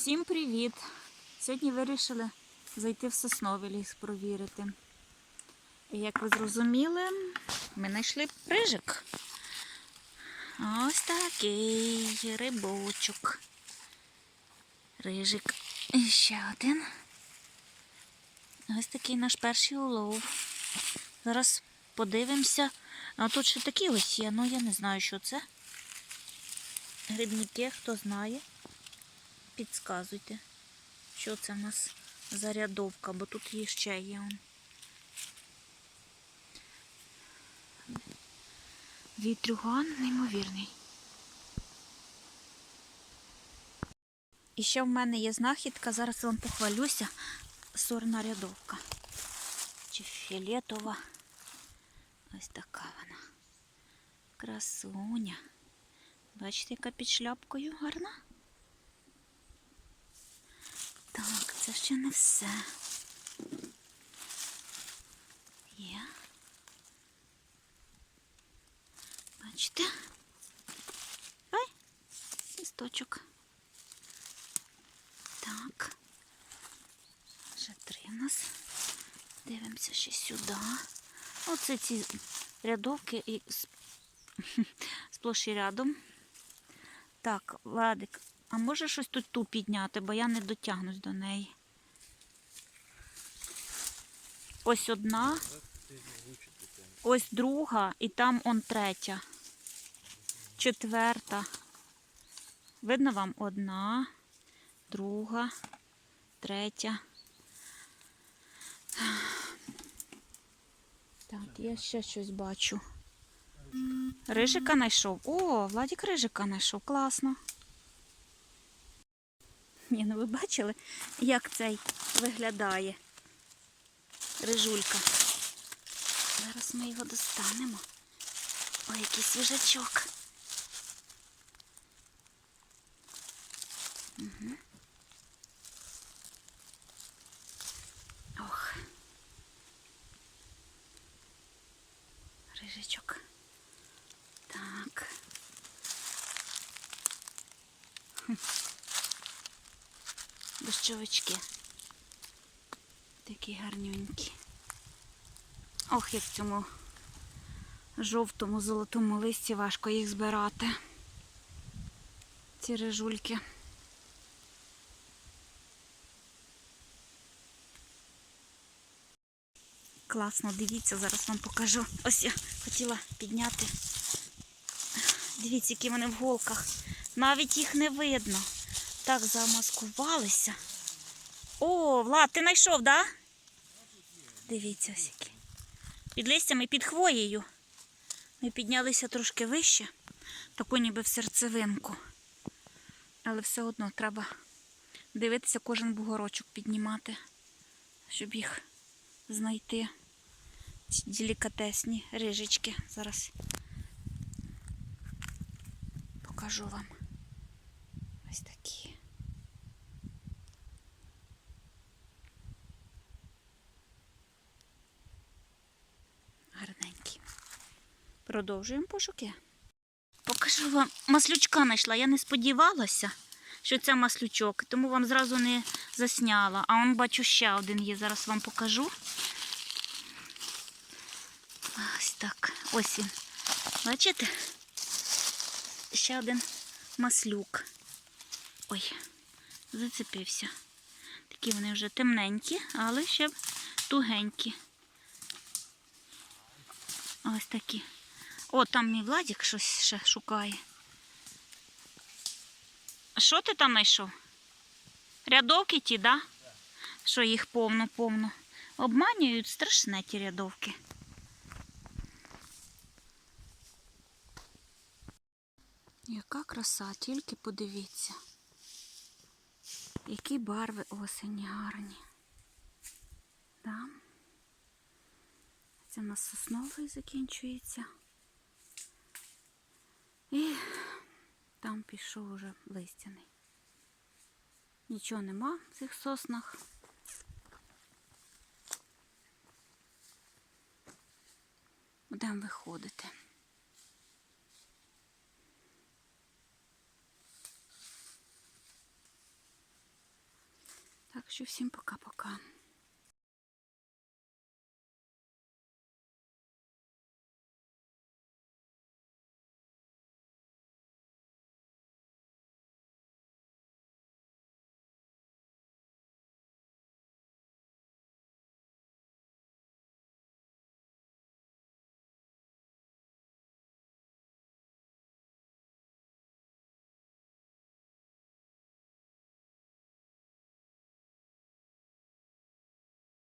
Всім привіт! Сьогодні вирішили зайти в сосновий ліс провірити. І як ви зрозуміли, ми знайшли прижик. Ось такий рибочок. Рижик. І ще один. Ось такий наш перший улов. Зараз подивимося. А тут ще такі ось є, ну я не знаю, що це. Грибники, хто знає, підказуйте, що це в нас за рядовка, бо тут є ще є. Вітрюган неймовірний. І ще в мене є знахідка, зараз вам похвалюся. Сорна рядовка. Чи фіолетова. Ось така вона. Красуня. Бачите, яка під шляпкою гарна? Так, це ще не все. Є. Бачите? Ай, листочок. Так. Вже три в нас. Дивимося ще сюди. Оце ці рядовки і с- сплош рядом. Так, Владик, а може щось тут ту підняти, бо я не дотягнусь до неї. Ось одна, ось друга, і там он третя. Четверта. Видно вам одна, друга, третя. Так, я ще щось бачу. Рижика знайшов. О, Владик рижика знайшов. Класно. Ні, ну ви бачили, як цей виглядає рижулька. Зараз ми його достанемо. Ой, який свіжачок. Угу. Ох. Рижачок. Так. Хм. Дощовички. Такі гарнюнькі. Ох, як в цьому жовтому золотому листі важко їх збирати. Ці рижульки. Класно, дивіться, зараз вам покажу. Ось я хотіла підняти. Дивіться, які вони в голках. Навіть їх не видно. Так замаскувалися. О, Влад, ти знайшов, да? Дивіться ось які. Під листями, під хвоєю. Ми піднялися трошки вище, таку ніби в серцевинку. Але все одно треба дивитися, кожен бугорочок піднімати, щоб їх знайти. Ці делікатесні рижечки. Зараз покажу вам. Ось такі. Продовжуємо пошуки. Покажу вам, маслючка знайшла. Я не сподівалася, що це маслючок, тому вам зразу не засняла. А он бачу ще один є. Зараз вам покажу. Ось так. Ось він. Бачите? Ще один маслюк. Ой, зацепився. Такі вони вже темненькі, але ще тугенькі. Ось такі. О, там мій Владик щось ще шукає. Що ти там знайшов? Рядовки ті, да? Що їх повно-повно. Обманюють страшне ті рядовки. Яка краса, тільки подивіться. Які барви осені гарні. Да? Це у нас сосновий закінчується. І там пішов уже листяний. Нічого нема в цих соснах. Будемо виходити. Так що всім пока-пока.